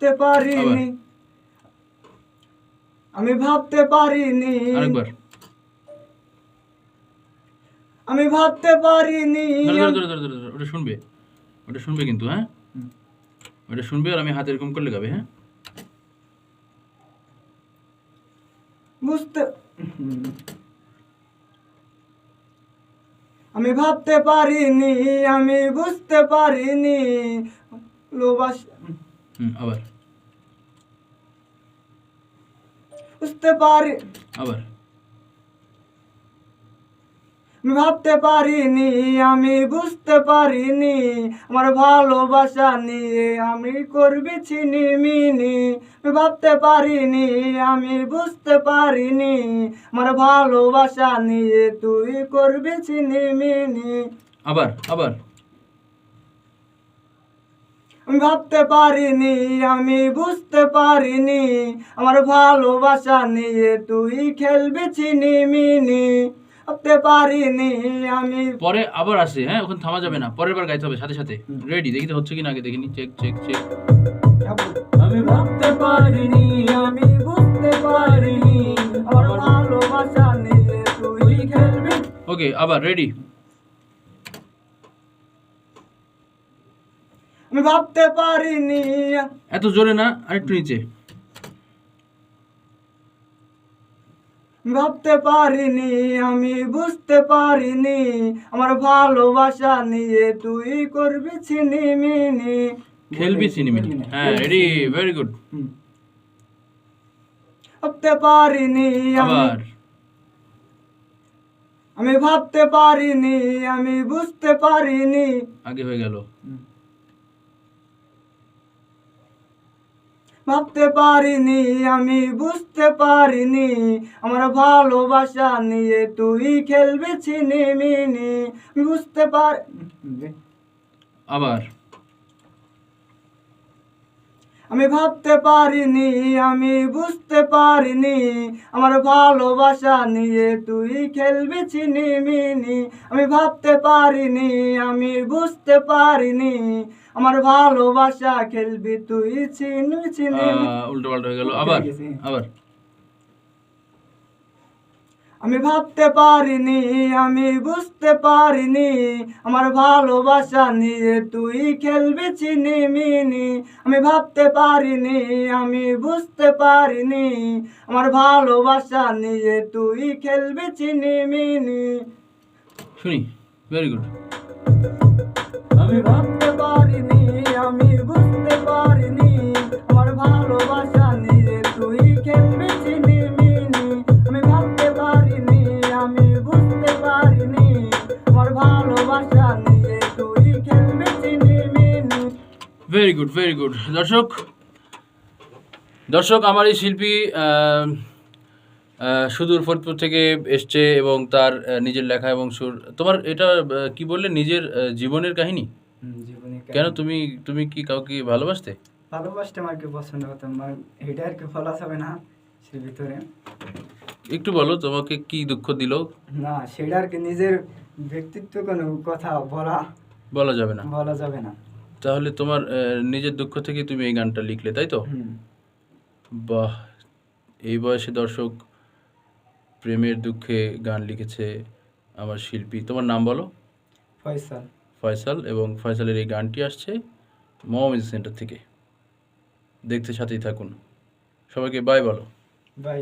পারিনি। আমি ভাবতে পারিনি। আরেকবার। আমি ভাবতে পারিনি। ওটা শুনবে। ওটা শুনবে কিন্তু হ্যাঁ? ওটা শুনবে আর আমি হাতে এরকম করলে গাবে হ্যাঁ? বুঝতে আমি ভাবতে পারিনি আমি বুঝতে পারিনি। লোবাস আবার। বুঝতে পারি আবার? ভাবতে পারিনি আমি বুঝতে পারিনি আমার ভালোবাসা নিয়ে আমি করবি চিনি মিনি। ভাবতে পারিনি আমি বুঝতে পারিনি আমার ভালোবাসা নিয়ে তুই করবি চিনি মিনি। আবার আবার? ভাবতে পারিনি আমি বুঝতে পারিনি। আমার ভালোবাসা নিয়ে তুই খেলবি চিনি মিনি ভাবতে পারিনি আমি পরে আবার আসে হ্যাঁ? ওখানে থামা যাবে না। পরের বার গাইতে হবে সাথে সাথে। রেডি দেখি হচ্ছে কিনা আগে দেখিনি চেক চেক চেক আমি ভাবতে পারিনি আমি বুঝতে পারিনি। আমার ভালোবাসা নিয়ে তুই খেলবি। ওকে আবার রেডি আমি ভাবতে পারিনি। এত জোরে না আরেকটু নিচে। আমি ভাবতে পারিনি আমি বুঝতে পারিনি। আমার ভালোবাসা নিয়ে তুই করবি চিনি মিনি খেলবি সিনেমিনি হ্যাঁ রেডি ভেরি গুড ভাবতে পারিনি আবার। আমি ভাবতে পারিনি আমি বুঝতে পারিনি। আগে হয়ে গেল। ভাবতে পারিনি আমি বুঝতে পারিনি। আমার ভালোবাসা নিয়ে তুই খেলবি ছিনিমিনি। বুঝতে পার আবার। আমি ভাবতে পারিনি আমি বুঝতে পারিনি। আমার ভালোবাসা নিয়ে তুই খেলবি চিনি মিনি আমি ভাবতে পারিনি আমি বুঝতে পারিনি। আমার ভালোবাসা খেলবি তুই চিনি চিনি উল্টো পাল্টা হয়ে গেল। আবার আবার। আমি ভাবতে পারিনি আমি বুঝতে পারিনি। আমার ভালোবাসা নিয়ে তুই খেলবি চিনি মিনি। আমি ভাবতে পারিনি আমি বুঝতে পারিনি। আমার ভালোবাসা নিয়ে তুই খেলবি চিনি মিনি। শুনি ভেরি গুড আমি ভাবতে ভেরি গুড ভেরি গুড দর্শক দর্শক আমার এই শিল্পী সুদূর ফরিদপুর থেকে এসছে এবং তার নিজের লেখা এবং সুর। তোমার এটা কি বললে? নিজের জীবনের কাহিনী? কেন তুমি তুমি কি কাউকে ভালোবাসতে? ভালোবাসতে আমাকে পছন্দ করতাম মানে এটা আর কি ফলা যাবে না সে ভিতরে। একটু বলো তোমাকে কি দুঃখ দিল? না সেটা আর কি নিজের ব্যক্তিত্ব কোনো কথা বলা বলা যাবে না। বলা যাবে না। তাহলে তোমার নিজের দুঃখ থেকে তুমি এই গানটা লিখলে তাই তো? বাহ! এই বয়সে দর্শক প্রেমের দুঃখে গান লিখেছে আমার শিল্পী। তোমার নাম বলো? ফয়সাল। ফয়সাল এবং ফয়সালের এই গানটি আসছে মম মিউজিক সেন্টার থেকে। দেখতে সাথেই থাকুন। সবাইকে বাই বলো। বাই